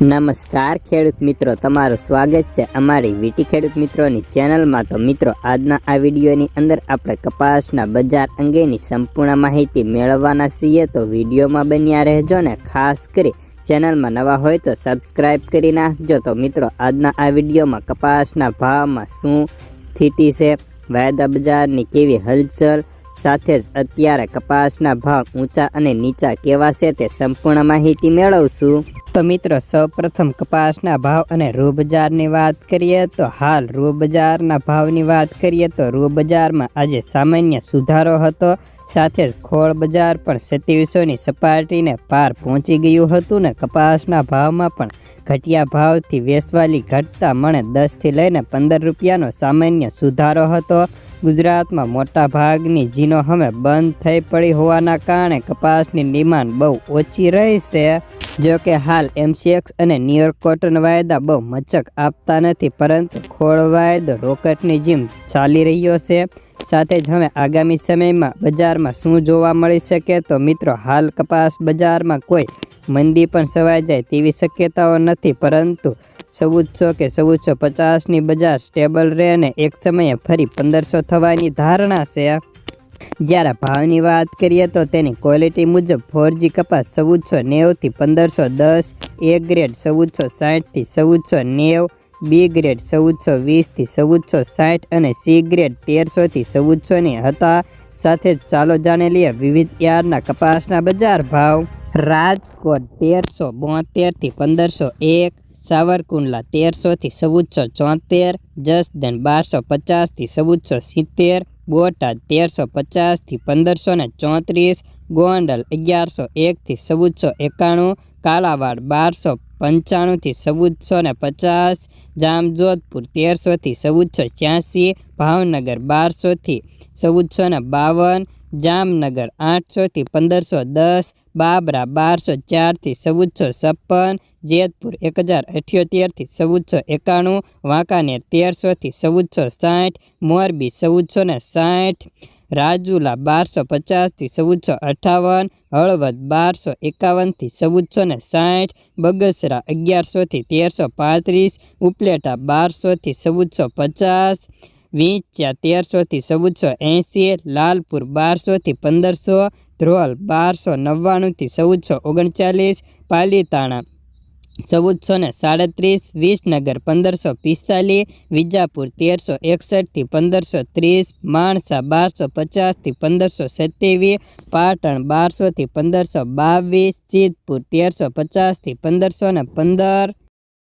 નમસ્કાર, ખેડૂત મિત્રો. તમારું સ્વાગત છે અમારી વીટી ખેડૂત મિત્રોની ચેનલમાં. તો મિત્રો, આજના આ વિડીયોની અંદર આપણે કપાસના બજાર અંગેની સંપૂર્ણ માહિતી મેળવવાના છીએ. તો વિડીયોમાં બન્યા રહેજો ને ખાસ કરી. ચેનલમાં નવા હોય તો સબસ્ક્રાઈબ કરી નાખજો. તો મિત્રો, આજના આ વિડીયોમાં કપાસના ભાવમાં શું સ્થિતિ છે? વાયદા બજારની કેવી હલચલ? સાથે જ અત્યારે કપાસના ભાવ ઊંચા અને નીચા કેવા છે તે સંપૂર્ણ માહિતી મેળવશું. તો મિત્રો, સૌપ્રથમ કપાસના ભાવ અને રૂ બજારની વાત કરીએ તો હાલ રૂ બજારના ભાવની વાત કરીએ તો રૂ બજારમાં આજે સામાન્ય સુધારો હતો. સાથે જ ખોળ બજાર પણ સત્યાવીસોની સપાટીને પાર પહોંચી ગયું હતું ને કપાસના ભાવમાં પણ ઘટિયા ભાવથી વેસવાલી ઘટતા મણે દસથી લઈને પંદર રૂપિયાનો સામાન્ય સુધારો હતો. ગુજરાતમાં મોટા ભાગની જીનો હવે બંધ થઈ પડી હોવાના કારણે કપાસની ડિમાન્ડ બહુ ઓછી રહી છે. જો કે હાલ એમસીએક્સ અને ન્યુયોર્ક કોટન વાયદા બહુ મચક આપતા નથી, પરંતુ ખોળ વાયદો રોકેટની જેમ ચાલી રહ્યો છે. સાથે જ હવે આગામી સમયમાં બજારમાં શું જોવા મળી શકે તો મિત્રો, હાલ કપાસ બજારમાં કોઈ મંદી પણ સવાઈ જાય તેવી શક્યતાઓ નથી, પરંતુ ચૌદસો કે ચૌદસો પચાસની બજાર સ્ટેબલ રહે અને એક સમયે ફરી પંદરસો થવાની ધારણા છે. જ્યારે ભાવની વાત કરીએ તો તેની ક્વોલિટી મુજબ ફોરજી કપાસ ચૌદસો નેવથી પંદરસો દસ એ ગ્રેડ ચૌદસો સાઠથી ચૌદસો નેવ બી ગ્રેડ ચૌદસો વીસથી ચૌદસો સાઠ અને સી ગ્રેડ તેરસોથી ચૌદસોની હતા. સાથે જ ચાલો જાણી લઈએ વિવિધ યાર્ડના કપાસના બજાર ભાવ. રાજકોટ તેરસો બોતેરથી પંદરસો એક, સાવરકુંડલા તેરસોથી ચૌદસો ચોતેર જસદન બારસો પચાસથી ચૌદસો સિત્તેર બોટાદ તેરસો પચાસથી પંદરસો ને ચોત્રીસ ગોંડલ અગિયારસો એકથી ચૌદસો એકાણું કાલાવાડ બારસો પંચાણુંથી ચૌદસો ને પચાસ, જામજોધપુર તેરસોથી ચૌદસો છ્યાસી, ભાવનગર બારસોથી ચૌદસો ને બાવન, જામનગર આઠસોથી પંદરસો દસ, બાબરા બારસો ચારથી ચૌદસો છપ્પન, જેતપુર એક હજાર અઠ્યોતેરથી ચૌદસો એકાણું, વાંકાનેર તેરસોથી ચૌદસો સાઠ, મોરબી ચૌદસો ને સાઠ રાજુલા બારસો પચાસથી ચૌદસો અઠાવન, હળવદ બારસો એકાવનથી ચૌદસો ને સાઠ, બગસરા અગિયારસોથી તેરસો પાંત્રીસ, ઉપલેટા બારસોથી ચૌદસો પચાસ, વીંચ્યા તેરસોથી ચૌદસો એંસી લાલપુર બારસોથી પંદરસો, ધ્રોલ બારસો નવ્વાણુંથી ચૌદસો ઓગણચાલીસ, પાલીતાણા ચૌદસો ને સાડત્રીસ, વિસનગર પંદરસો પિસ્તાલીસ, વિજાપુર તેરસો એકસઠથી પંદરસો ત્રીસ, માણસા બારસો પચાસથી પંદરસો સત્યાવીસ, પાટણ બારસોથી પંદરસો બાવીસ, સિદ્ધપુર તેરસો પચાસથી પંદરસો ને પંદર